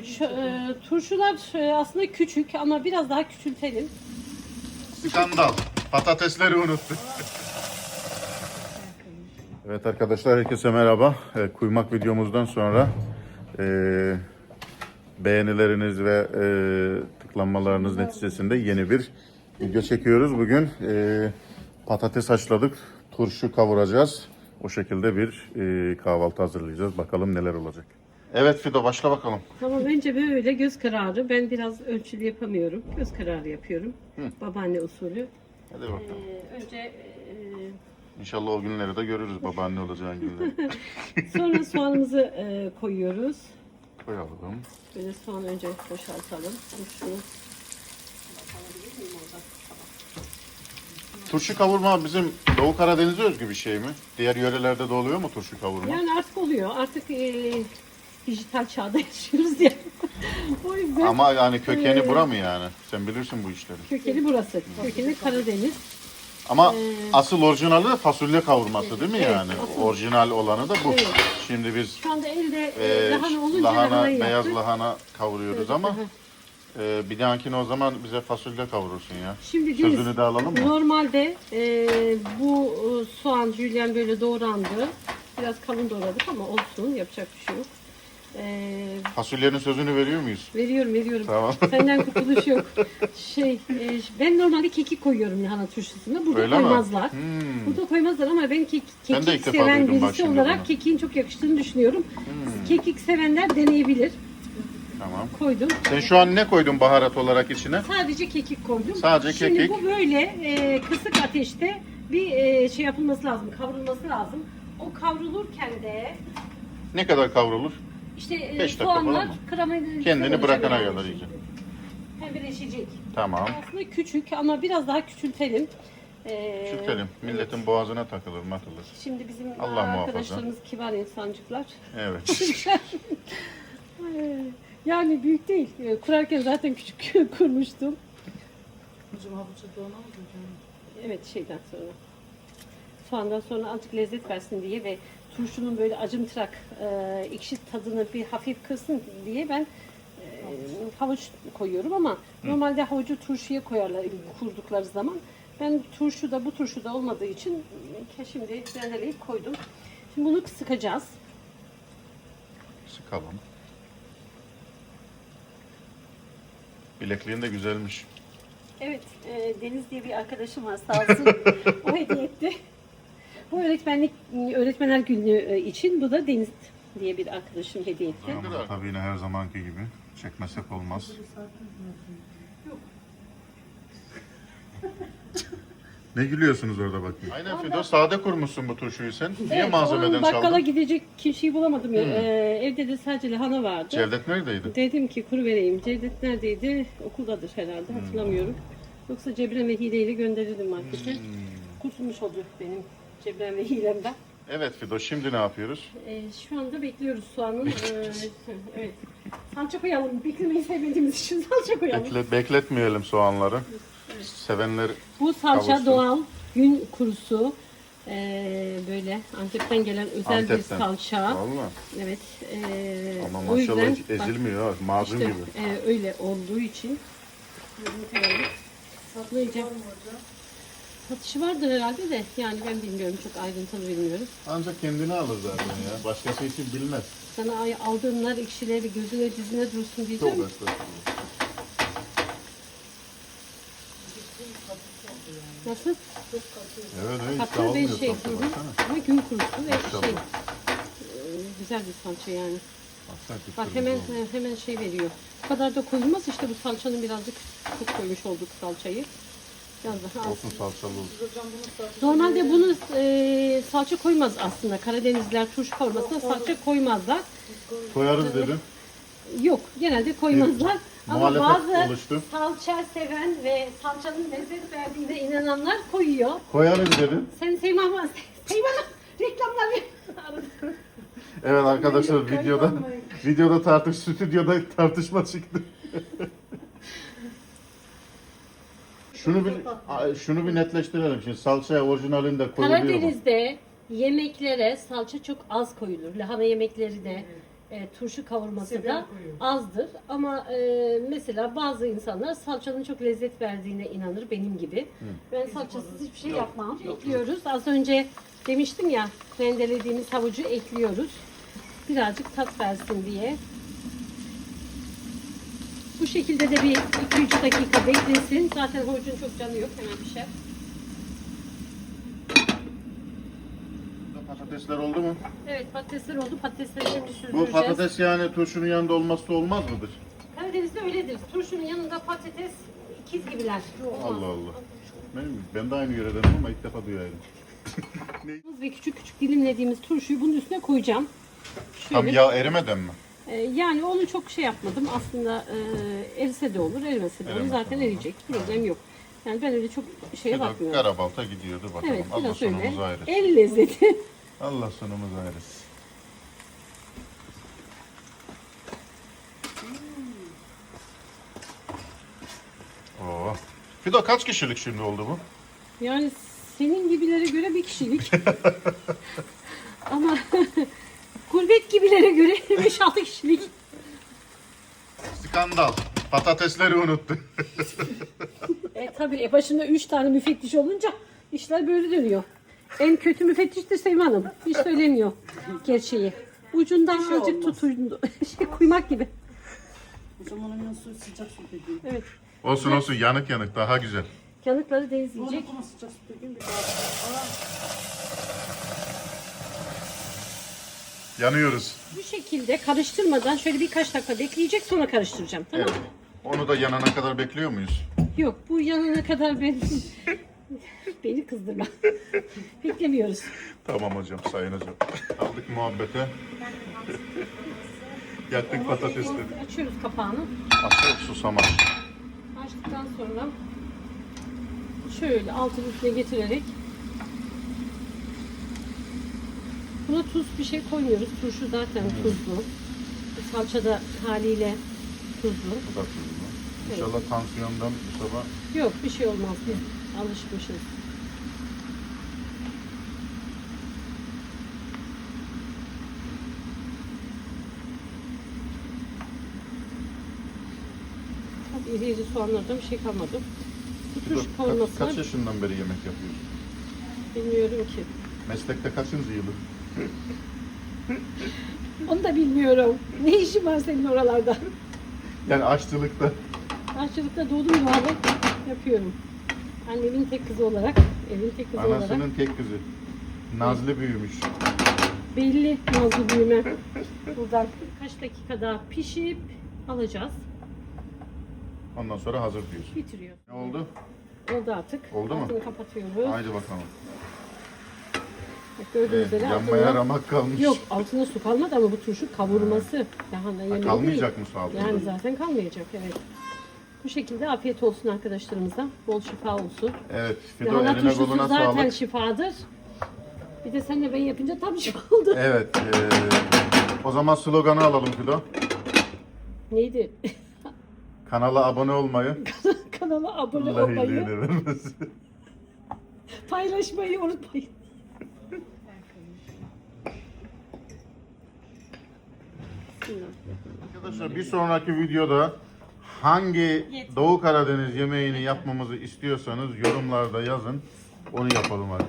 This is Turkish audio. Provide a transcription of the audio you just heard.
Şu, e, turşular e, aslında küçük ama biraz daha küçültelim. Skandal. Patatesleri unuttuk. Evet arkadaşlar herkese merhaba. E, kuymak videomuzdan sonra e, beğenileriniz ve e, tıklanmalarınız neticesinde yeni bir video çekiyoruz. Bugün e, patates haşladık, turşu kavuracağız. O şekilde bir e, kahvaltı hazırlayacağız. Bakalım neler olacak. Evet Fido başla bakalım. Ama bence böyle göz kararı. Ben biraz ölçülü yapamıyorum. Göz kararı yapıyorum. Babaanne usulü. Hadi bakalım. E, önce e, İnşallah o günleri de görürüz babaanne olacağın günleri. sonra soğanımızı e, koyuyoruz. Koyalım. Böyle soğan önce boşaltalım. Turşu. Turşu kavurma bizim Doğu Karadeniz'e özgü bir şey mi? Diğer yörelerde de oluyor mu turşu kavurma? Yani artık oluyor. Artık e, dijital çağda yaşıyoruz ya. o yüzden Ama yani kökeni Ee, bura mı yani? Sen bilirsin bu işleri. kökeni burası. Kökeni Karadeniz. Ama Ee, asıl orijinali fasulye kavurması değil mi Evet, yani? asıl. Orijinal olanı da bu. Evet. Şimdi biz Şu anda elde e, e, lahana olunca lahana, lahanayı beyaz yaptık. lahana kavuruyoruz ama e, bir dahakine o zaman bize fasulye kavurursun ya. Şimdi Deniz, Sözünü de alalım mı? normalde e, bu e, soğan jülyen böyle doğrandı. Biraz kalın doğradık ama olsun yapacak bir şey yok. E, Fasulyenin sözünü veriyor muyuz? veriyorum veriyorum. Tamam. Senden kurtuluş yok. Şey, e, ben normalde kekik koyuyorum lahana turşusuna. Burada Öyle mi? koymazlar. Hmm. Burada koymazlar ama ben kek, Ben de kekik ilk defa seven duydum bak birisi şimdi olarak bunu. kekiğin çok yakıştığını düşünüyorum. Hmm. Kekik sevenler deneyebilir. Tamam. Koydum. Sen şu an ne koydun baharat olarak içine? Sadece kekik koydum. Sadece Şimdi kekik. bu böyle e, kısık ateşte bir e, şey yapılması lazım, kavrulması lazım. O kavrulurken de Ne kadar kavrulur? İşte e, Beş dakika falan soğanlar mı? karamelize Kendini bırakana kadar iyice. Pembeleşecek. Tamam. Aslında küçük ama biraz daha küçültelim. E, Küçültelim. Milletin boğazına takılır, matılır. Şimdi bizim Allah muhafaza. arkadaşlarımız kibar insancıklar. Evet. Yani büyük değil. E, Kurarken zaten küçük kurmuştum. Hocam havuçlu doğramaz hocam. Evet şeyden sonra. Soğandan sonra azıcık lezzet versin diye ve turşunun böyle acımtırak e, ekşi tadını bir hafif kırsın diye ben e, havuç koyuyorum ama normalde havucu turşuya koyarlar kurdukları zaman. Ben turşuda bu turşuda olmadığı için şimdi rendeleyip koydum. Şimdi bunu sıkacağız. Sıkalım. Bilekliğin de güzelmiş. Evet, e, Deniz diye bir arkadaşım var sağ olsun. o hediye etti. Bu öğretmenlik öğretmenler günü e, için bu da Deniz diye bir arkadaşım hediye etti. Ama tabii yine her zamanki gibi çekmesek olmaz. ne gülüyorsunuz orada bakın. Aynen Fido sade kurmuşsun bu turşuyu sen. Niye Evet, malzemeden o Bakkala çaldın? gidecek kişiyi bulamadım. Ee, evde de sadece lahana vardı. Cevdet neredeydi? Dedim ki kuru vereyim. Cevdet neredeydi? Okuldadır herhalde hatırlamıyorum. Yoksa Cebren ve hileyle gönderirdim markete. Kurtulmuş oldu benim Cebren ve hilemden. Evet Fido şimdi ne yapıyoruz? Ee, şu anda bekliyoruz soğanın. ee, evet. Salça koyalım. Beklemeyi sevmediğimiz için salça koyalım. Bekle, bekletmeyelim soğanları. Sevenler Bu salça Kavursun. doğal gün kurusu. Ee, böyle Antep'ten gelen özel bir Antep'ten. salça. Valla. Evet. ee, Ama o maşallah yüzden hiç bak, ezilmiyor ha. Macun işte, gibi. ee, öyle olduğu için. Saplayacağım. Satışı vardır herhalde de yani ben bilmiyorum çok ayrıntılı bilmiyorum. Ancak kendini alır zaten ya. Başkası için bilmez. Sana ay- aldığın nar ekşileri gözüne dizine dursun Çok diyeceğim. estağfurullah. Nasıl? Evet evet hiç ve dağılmıyor şey. hı hı. baksana. Ama gün kurusu ve Maşallah. şey. ee, güzel bir salça yani. Baksana Bak hemen hemen şey veriyor. Bu kadar da koyulmaz işte bu salçanın birazcık çok koymuş olduk salçayı. Olsun salçalı olsun. Normalde bunu e, salça koymaz aslında. Karadenizliler turşu kavurmasına salça koymazlar. Koyarız dedim. Yok genelde koymazlar. Ama Muhalefet bazı oluştu. salça seven ve salçanın lezzet verdiğine inananlar koyuyor. Koyarız dedim. Sen Seyma ama reklamlar. Evet arkadaşlar videoda videoda tartış stüdyoda tartışma çıktı. şunu bir şunu bir netleştirelim şimdi salçaya orijinalinde koyuluyor mu? Karadeniz'de yemeklere salça çok az koyulur. Lahana yemekleri de e, turşu kavurması da koyuyor. azdır. Ama e, mesela bazı insanlar salçanın çok lezzet verdiğine inanır benim gibi. Ben salçasız hiçbir şey yapmam. Ekliyoruz. Az önce demiştim ya rendelediğimiz havucu ekliyoruz. Birazcık tat versin diye. Bu şekilde de bir 2-3 dakika beklesin. Zaten havucun çok canı yok. Hemen pişer. Patatesler oldu mu? Evet patatesler oldu. Patatesleri şimdi Bu süzdüreceğiz. patates yani turşunun yanında olmazsa olmaz mıdır? Karadeniz'de öyledir. Turşunun yanında patates ikiz gibiler. Olmaz. Allah Allah. Ben, ben de aynı yöredenim ama ilk defa duyuyorum. Ve küçük küçük dilimlediğimiz turşuyu bunun üstüne koyacağım. Tam Şöyle. yağ erimeden mi? Ee, yani onu çok şey yapmadım. Aslında e, erise de olur, erimese de olur. Erimese Zaten olur. eriyecek. Problem yok. Yani ben öyle çok şeye de bakmıyorum. karabalta gidiyordu bakalım. Evet, Allah biraz öyle. sonumuzu ayırsın. El lezzeti. Allah sonumuzu ayırsın. Oo. Fido kaç kişilik şimdi oldu bu? Yani senin gibilere göre bir kişilik. Ama gurbet gibilere göre 5-6 kişilik. Skandal. Patatesleri unuttu. E tabii e, başında 3 tane müfettiş olunca işler böyle dönüyor. En kötü müfettiştir Sevim Hanım. Hiç söylemiyor gerçeği. Ucundan şey azıcık olmaz. tutun. Şey kuymak gibi. O zaman onun su sıcak su dediğim. Evet. olsun olsun yanık yanık daha güzel. Yanıkları deniz Onu yiyecek. kuma sıcak su dediğim bir daha. Yanıyoruz. Bu şekilde karıştırmadan şöyle birkaç dakika bekleyecek sonra karıştıracağım. Tamam Evet. Onu da yanana kadar bekliyor muyuz? Yok bu yanana kadar ben beni kızdırma. Beklemiyoruz. Tamam hocam sayın hocam. Aldık muhabbete. Yaktık patatesleri. Açıyoruz kapağını. Açıyor susamaz. Açtıktan sonra şöyle altın üstüne getirerek buna tuz bir şey koymuyoruz. Turşu zaten tuzlu. Salça da haliyle tuzlu. Bu da tuzlu. İnşallah tansiyondan bu sabah Yok bir şey olmaz. Biz alışmışız. Tabii iri iri soğanlardan bir şey kalmadı. Bu turşu kaç, kavurması kaç yaşından beri yemek yapıyorsun? bilmiyorum ki. Meslekte kaçıncı yılı? Onu da bilmiyorum. Ne işin var senin oralarda? Yani aşçılıkta. Aşçılıkta doğdum yuvalı yapıyorum. Annemin tek kızı olarak, evin tek kızı olarak. Anasının tek kızı. Nazlı büyümüş. Belli nazlı büyüme. Buradan kaç dakika daha pişip alacağız. Ondan sonra hazır diyorsun. Bitiriyor. Ne oldu? Oldu artık. Oldu mu? Altını kapatıyoruz. Haydi bakalım. Gördüğünüz Evet, üzere yanmaya ramak kalmış. Yok altına su kalmadı ama bu turşu kavurması. Lahana yemeği kalmayacak değil. mı su altında? Yani zaten kalmayacak evet. Bu şekilde afiyet olsun arkadaşlarımıza. Bol şifa olsun. Evet, Fido Lahana eline turşusu koluna zaten sağlık. şifadır. Bir de senle ben yapınca tam şifa oldu. Evet, eee, o zaman sloganı alalım Fido. Neydi? Kanala abone olmayı. Kanala abone olmayı, paylaşmayı unutmayın. Bismillah. Arkadaşlar bir sonraki videoda hangi Doğu Karadeniz yemeğini yapmamızı istiyorsanız yorumlarda yazın. Onu yapalım arkadaşlar.